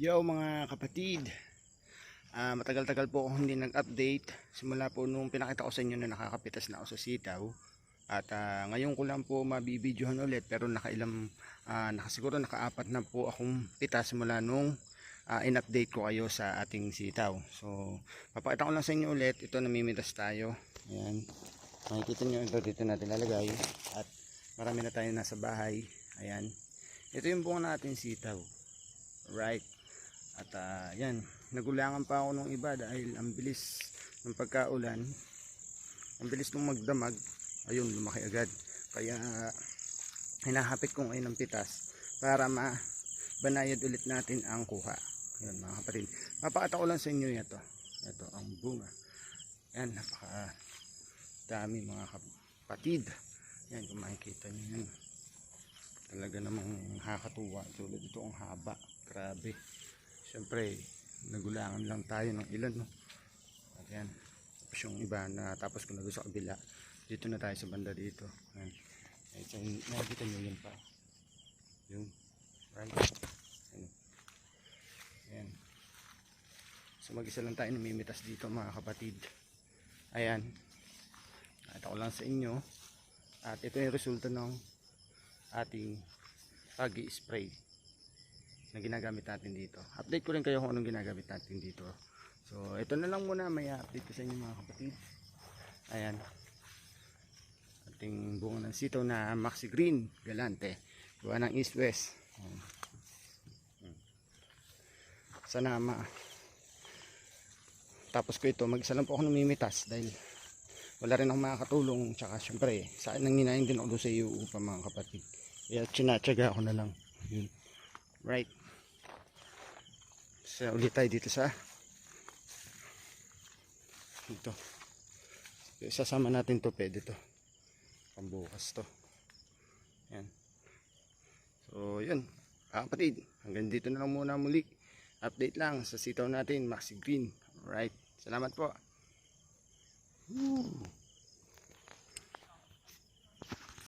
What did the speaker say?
Yo mga kapatid. Ah, Matagal-tagal po ako hindi nag-update. Simula po nung pinakita ko sa inyo na nakakapitas na ako sa sitaw. At ah, ngayon ko lang po mabibidyohan ulit Pero nakailang, ah, nakasiguro nakaapat na po akong pitas Simula nung ah, in-update ko kayo sa ating sitaw. So papakita ko lang sa inyo ulit. Ito namimitas tayo. Ayan. Makikita nyo ito dito natin lalagay. At marami na tayo nasa bahay. Ayan. Ito yung bunga natin sitaw. Right at ah, yan, nagulangan pa ako nung iba dahil ang bilis ng pagkaulan. Ang bilis nung magdamag. Ayun, lumaki agad. Kaya hinahapit ko ngayon ng pitas para mabanayad ulit natin ang kuha. Yan mga kapatid. Mapakita ko lang sa inyo ito. Ito ang bunga. Yan, napaka dami mga kapatid. Yan, kung makikita nyo yan. Talaga namang nakakatuwa. Tulad ito ang haba. Grabe. Siyempre, nagulangan lang tayo ng ilan, no? At yan. Tapos yung iba na tapos ko na doon sa kabila. Dito na tayo sa banda dito. Ayan. Ayan, nakikita nyo yun pa. Yun. Right? Ayan. Ayan. So mag-isa lang tayo namimitas dito mga kapatid. Ayan. At ako lang sa inyo. At ito yung resulta ng ating pag-spray na ginagamit natin dito. Update ko rin kayo kung anong ginagamit natin dito. So, ito na lang muna. May update ko sa inyo mga kapatid. Ayan. Ating bunga ng sitaw na Maxi Green Galante. Gawa ng East West. Sana ma tapos ko ito, mag-isa lang po ako namimitas dahil wala rin akong makakatulong tsaka syempre sa akin nanginayin din ako sa iyo pa mga kapatid kaya tsinatsaga ako na lang yun right so ulit tayo dito sa dito. Isasama natin to pwede to. Pambukas to. Yan so yun. Ah, kapatid hanggang dito na lang muna muli. Update lang sa sitaw natin Maxi Green. Right salamat po.